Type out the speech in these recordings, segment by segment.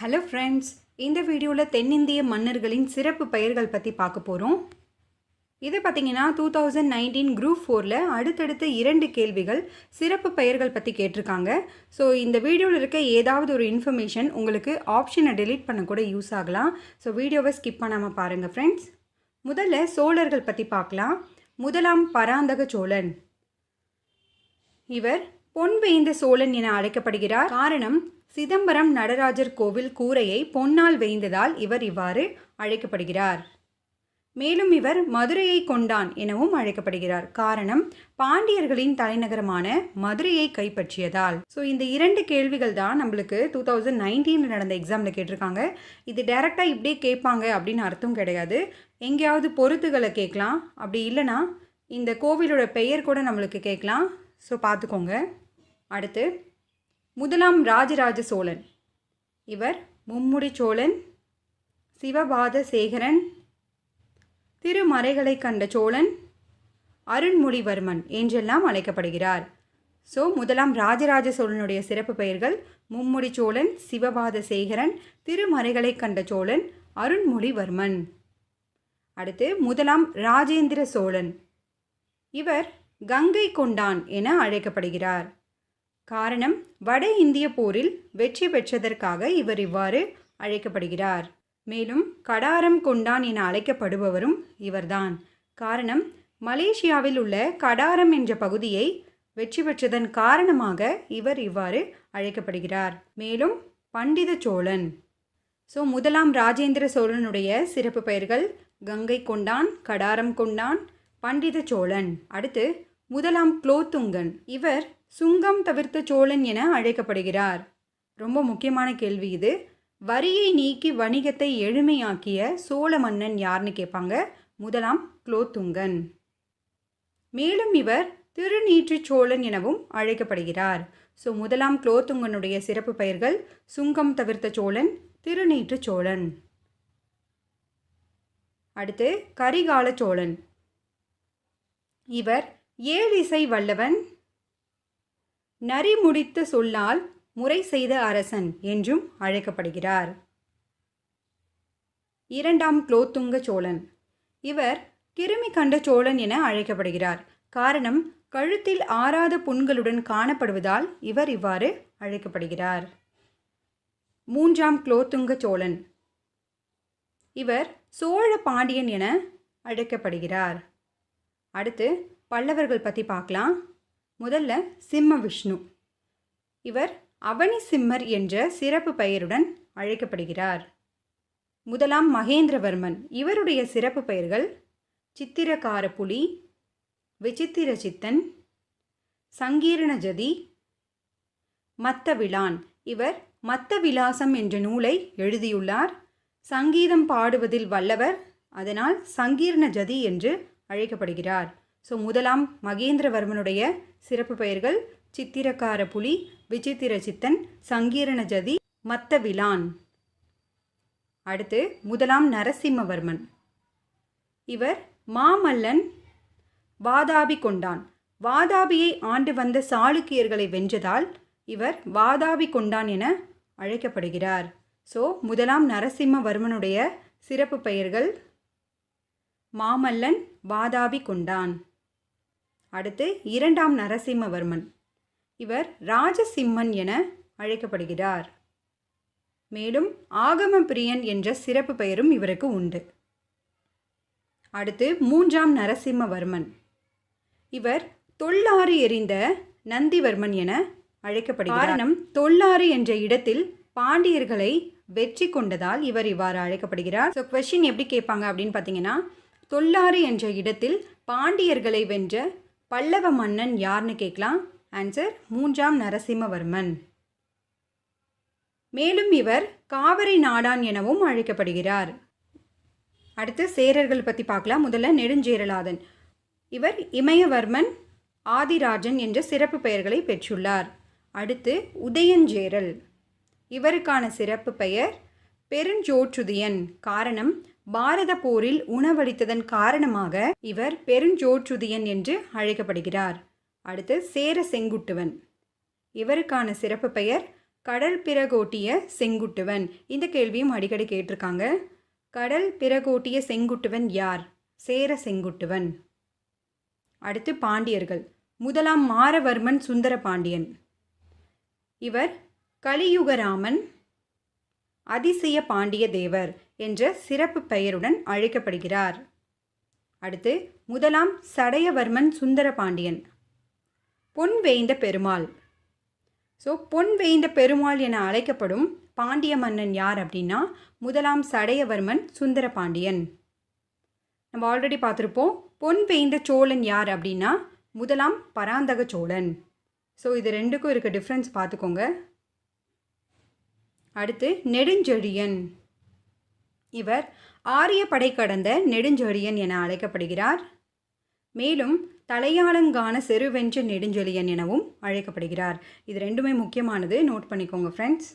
Hello friends இந்த வீடியோவில் தென்னிந்திய மன்னர்களின் சிறப்பு பெயர்கள் பற்றி பார்க்க போகிறோம் இது பார்த்தீங்கன்னா டூ தௌசண்ட் நைன்டீன் குரூப் ஃபோரில் அடுத்தடுத்த இரண்டு கேள்விகள் சிறப்பு பெயர்கள் பற்றி கேட்டிருக்காங்க. ஸோ இந்த வீடியோவில் இருக்க ஏதாவது ஒரு இன்ஃபர்மேஷன் உங்களுக்கு ஆப்ஷனை டெலீட் பண்ண கூட யூஸ் ஆகலாம். ஸோ வீடியோவை ஸ்கிப் பண்ணாமல் பாருங்கள் ஃப்ரெண்ட்ஸ் முதல்ல சோழர்கள் பற்றி பார்க்கலாம். முதலாம் பராந்தக சோழன். இவர் பொன் வேய்ந்த சோழன் என அழைக்கப்படுகிறார். காரணம் சிதம்பரம் நடராஜர் கோவில் கூரையை பொன்னால் வேய்ந்ததால் இவர் இவ்வாறு அழைக்கப்படுகிறார். மேலும் இவர் மதுரையை கொண்டான் எனவும் அழைக்கப்படுகிறார். காரணம் பாண்டியர்களின் தலைநகரமான மதுரையை கைப்பற்றியதால். ஸோ இந்த இரண்டு கேள்விகள் தான் நம்மளுக்கு டூ தௌசண்ட் நைன்டீனில் நடந்த எக்ஸாமில் கேட்டிருக்காங்க. இது டைரெக்டாக இப்படியே கேட்பாங்க அப்படின்னு அர்த்தம் கிடையாது. எங்கேயாவது பொருத்துகளை கேட்கலாம். அப்படி இல்லைன்னா இந்த கோவிலோட பெயர் கூட நம்மளுக்கு கேட்கலாம். ஸோ பார்த்துக்கோங்க. அடுத்து முதலாம் ராஜராஜ சோழன். இவர் மும்முடி சோழன் சிவபாத சேகரன் திருமறைகளை கண்ட சோழன் அருண்மொழிவர்மன் என்றெல்லாம் அழைக்கப்படுகிறார். ஸோ முதலாம் ராஜராஜ சோழனுடைய சிறப்பு பெயர்கள் மும்முடி சோழன் சிவபாத சேகரன் திருமறைகளை கண்ட சோழன் அருண்மொழிவர்மன் அடுத்து முதலாம் ராஜேந்திர சோழன். இவர் கங்கை கொண்டான் என அழைக்கப்படுகிறார். காரணம் வட இந்திய போரில் வெற்றி பெற்றதற்காக இவர் இவ்வாறு அழைக்கப்படுகிறார். மேலும் கடாரம் கொண்டான் என அழைக்கப்படுபவரும் இவர்தான். காரணம் மலேசியாவில் உள்ள கடாரம் என்ற பகுதியை வெற்றி பெற்றதன் காரணமாக இவர் இவ்வாறு அழைக்கப்படுகிறார். மேலும் பண்டித சோழன். ஸோ முதலாம் ராஜேந்திர சோழனுடைய சிறப்பு பெயர்கள் கங்கை கொண்டான் கடாரம் கொண்டான் பண்டித சோழன். அடுத்து முதலாம் குலோத்துங்கன். இவர் சுங்கம் தவிர்த்த சோழன் என அழைக்கப்படுகிறார். ரொம்ப முக்கியமான கேள்வி இது. வரியை நீக்கி வணிகத்தை எளிமையாக்கிய சோழ மன்னன் யாருன்னு கேட்பாங்க. முதலாம் குலோத்துங்கன். மேலும் இவர் திருநீற்றுச் சோழன் எனவும் அழைக்கப்படுகிறார். ஸோ முதலாம் குலோத்துங்கனுடைய சிறப்பு பெயர்கள் சுங்கம் தவிர்த்த சோழன் திருநீற்றுச் சோழன். அடுத்து கரிகால சோழன். இவர் ஏழிசை வல்லவன் நரி முடித்த சொல்லால் முறை செய்த அரசன் என்றும் அழைக்கப்படுகிறார். இரண்டாம் குலோத்துங்க சோழன். இவர் கிருமி கண்ட சோழன் என அழைக்கப்படுகிறார். காரணம் கழுத்தில் ஆறாத புண்களுடன் காணப்படுவதால் இவர் இவ்வாறு அழைக்கப்படுகிறார். மூன்றாம் குலோத்துங்க சோழன். இவர் சோழ பாண்டியன் என அழைக்கப்படுகிறார். அடுத்து பல்லவர்கள் பற்றி பார்க்கலாம். முதல்ல சிம்ம விஷ்ணு. இவர் அவனி சிம்மர் என்ற சிறப்பு பெயருடன் அழைக்கப்படுகிறார். முதலாம் மகேந்திரவர்மன். இவருடைய சிறப்பு பெயர்கள் சித்திரக்கார புலி விசித்திர சித்தன் சங்கீர்ணஜதி மத்தவிழான் இவர் மத்த விலாசம் என்ற நூலை எழுதியுள்ளார். சங்கீதம் பாடுவதில் வல்லவர். அதனால் சங்கீர்ண ஜதி என்று அழைக்கப்படுகிறார். ஸோ முதலாம் மகேந்திரவர்மனுடைய சிறப்பு பெயர்கள் சித்திரக்கார புலி விசித்திர சித்தன் சங்கீரண ஜதி மத்த விலான் அடுத்து முதலாம் நரசிம்மவர்மன். இவர் மாமல்லன் வாதாபி கொண்டான். வாதாபியை ஆண்டு வந்த சாளுக்கியர்களை வென்றதால் இவர் வாதாபி கொண்டான் என அழைக்கப்படுகிறார். ஸோ முதலாம் நரசிம்மவர்மனுடைய சிறப்பு பெயர்கள் மாமல்லன் வாதாபி கொண்டான். அடுத்து இரண்டாம் நரசிம்மவர்மன். இவர் ராஜசிம்மன் என அழைக்கப்படுகிறார். மேலும் ஆகம பிரியன் என்ற சிறப்பு பெயரும் இவருக்கு உண்டு. அடுத்து மூன்றாம் நரசிம்மவர்மன். இவர் தொல்லாறு எறிந்த நந்திவர்மன் என அழைக்கப்படுகிறார். காரணம் தொல்லாறு என்ற இடத்தில் பாண்டியர்களை வெற்றி கொண்டதால் இவர் இவ்வாறு அழைக்கப்படுகிறார். ஸோ கொஷின் எப்படி கேட்பாங்க அப்படின்னு பார்த்தீங்கன்னா தொல்லாறு என்ற இடத்தில் பாண்டியர்களை வென்ற பல்லவ மன்னன் யார்னு கேட்கலாம்? ஆன்சர் மூன்றாம் நரசிம்மவர்மன். மேலும் இவர் காவிரி நாடான் எனவும் அழைக்கப்படுகிறார். அடுத்து சேரர்கள் பற்றி பார்க்கலாம். முதல்ல நெடுஞ்சேரலாதன். இவர் இமயவர்மன் ஆதிராஜன் என்ற சிறப்பு பெயர்களை பெற்றுள்ளார். அடுத்து உதயஞ்சேரல். இவருக்கான சிறப்பு பெயர் பெருஞ்சோற்றுதியன். காரணம் பாரத போரில் உணவளித்ததன் காரணமாக இவர் பெருஞ்சோற்றுதியன் என்று அழைக்கப்படுகிறார். அடுத்து சேர செங்குட்டுவன். இவருக்கான சிறப்பு பெயர் கடல் பிறகோட்டிய செங்குட்டுவன். இந்த கேள்வியும் அடிக்கடி கேட்டிருக்காங்க. கடல் பிறகோட்டிய செங்குட்டுவன் யார்? சேர செங்குட்டுவன். அடுத்து பாண்டியர்கள். முதலாம் மாரவர்மன் சுந்தர பாண்டியன். இவர் கலியுகராமன் அதிசய பாண்டிய தேவர் என்ற சிறப்பு பெயருடன் அழைக்கப்படுகிறார். அடுத்து முதலாம் சடையவர்மன் சுந்தர பாண்டியன். பொன் வேய்ந்த பெருமாள். ஸோ பொன் வேய்ந்த பெருமாள் என அழைக்கப்படும் பாண்டிய மன்னன் யார் அப்படின்னா முதலாம் சடையவர்மன் சுந்தர பாண்டியன். நம்ம ஆல்ரெடி பார்த்துருப்போம் பொன் வேய்ந்த சோழன் யார் அப்படின்னா முதலாம் பராந்தக சோழன். ஸோ இது ரெண்டுக்கும் இருக்க டிஃப்ரென்ஸ் பார்த்துக்கோங்க. அடுத்து நெடுஞ்செழியன். இவர் ஆரிய படை கடந்த நெடுஞ்செழியன் என அழைக்கப்படுகிறார். மேலும் தலையாளங்கான செருவென்ற நெடுஞ்செழியன் எனவும் அழைக்கப்படுகிறார். இது ரெண்டுமே முக்கியமானது. நோட் பண்ணிக்கோங்க ஃப்ரெண்ட்ஸ்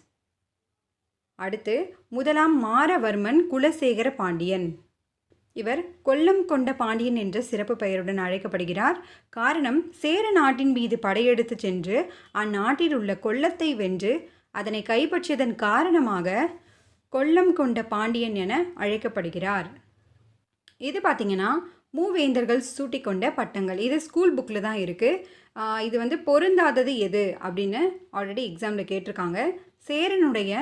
அடுத்து முதலாம் மாரவர்மன் குலசேகர பாண்டியன். இவர் கொல்லம் கொண்ட பாண்டியன் என்ற சிறப்பு பெயருடன் அழைக்கப்படுகிறார். காரணம் சேர நாட்டின் மீது படையெடுத்து சென்று அந்நாட்டில் உள்ள கொல்லத்தை வென்று அதனை கைப்பற்றியதன் காரணமாக கொல்லம் கொண்ட பாண்டியன் என அழைக்கப்படுகிறார். இது பார்த்தீங்கன்னா மூவேந்தர்கள் சூட்டிக்கொண்ட பட்டங்கள். இது ஸ்கூல் புக்கில் தான் இருக்குது இது வந்து பொருந்தாதது எது அப்படின்னு ஆல்ரெடி எக்ஸாமில் கேட்டிருக்காங்க. சேரனுடைய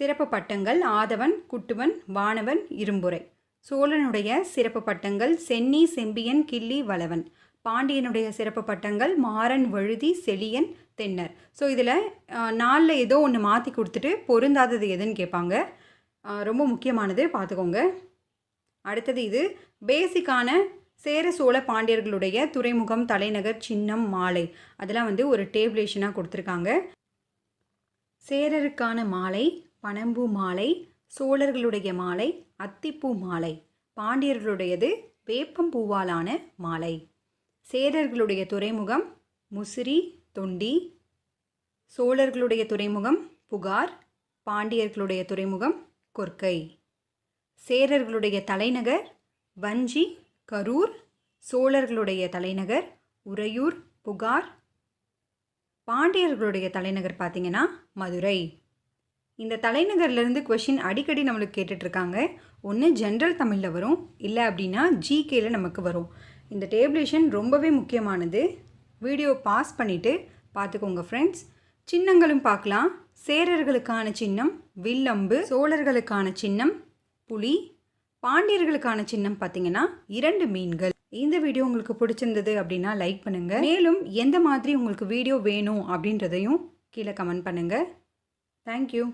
சிறப்பு பட்டங்கள் ஆதவன் குட்டுவன் வானவன் இரும்புரை. சோழனுடைய சிறப்பு பட்டங்கள் சென்னி செம்பியன் கிள்ளி வளவன். பாண்டியனுடைய சிறப்பு பட்டங்கள் மாறன் வழுதி செழியன் தென்னர். ஸோ இதில் நாளில் ஏதோ ஒன்று மாற்றி கொடுத்துட்டு பொருந்தாதது எதுன்னு கேட்பாங்க. ரொம்ப முக்கியமானது பார்த்துக்கோங்க அடுத்தது இது பேசிக்கான சேர சோழ பாண்டியர்களுடைய துறைமுகம் தலைநகர் சின்னம் மாலை. அதெல்லாம் வந்து ஒரு டேபிளேஷனாக கொடுத்துருக்காங்க. சேரருக்கான மாலை பனம்பூ மாலை சோழர்களுடைய மாலை அத்திப்பூ மாலை. பாண்டியர்களுடையது வேப்பம்பூவாலான மாலை. சேரர்களுடைய துறைமுகம் முசிறி தொண்டி சோழர்களுடைய துறைமுகம் புகார் பாண்டியர்களுடைய துறைமுகம் கொர்க்கை சேரர்களுடைய தலைநகர் வஞ்சி கரூர் சோழர்களுடைய தலைநகர் உறையூர் புகார். பாண்டியர்களுடைய தலைநகர் பார்த்தீங்கன்னா மதுரை. இந்த தலைநகர்லேருந்து கொஷின் அடிக்கடி நம்மளுக்கு கேட்டுட்ருக்காங்க ஒன்று ஜென்ரல் தமிழில் வரும். இல்லை அப்படின்னா ஜிகேயில் நமக்கு வரும். இந்த டேபிளேஷன் ரொம்பவே முக்கியமானது. வீடியோ பாஸ் பண்ணிவிட்டு பார்த்துக்கோங்க ஃப்ரெண்ட்ஸ் சின்னங்களும் பார்க்கலாம் சேரர்களுக்கான சின்னம் வில்லம்பு சோழர்களுக்கான சின்னம் புலி பாண்டியர்களுக்கான சின்னம் பார்த்தீங்கன்னா இரண்டு மீன்கள். இந்த வீடியோ உங்களுக்கு பிடிச்சிருந்தது அப்படின்னா லைக் பண்ணுங்க. மேலும் எந்த மாதிரி உங்களுக்கு வீடியோ வேணும் அப்படின்றதையும் கீழே கமெண்ட் பண்ணுங்க. தேங்க்யூ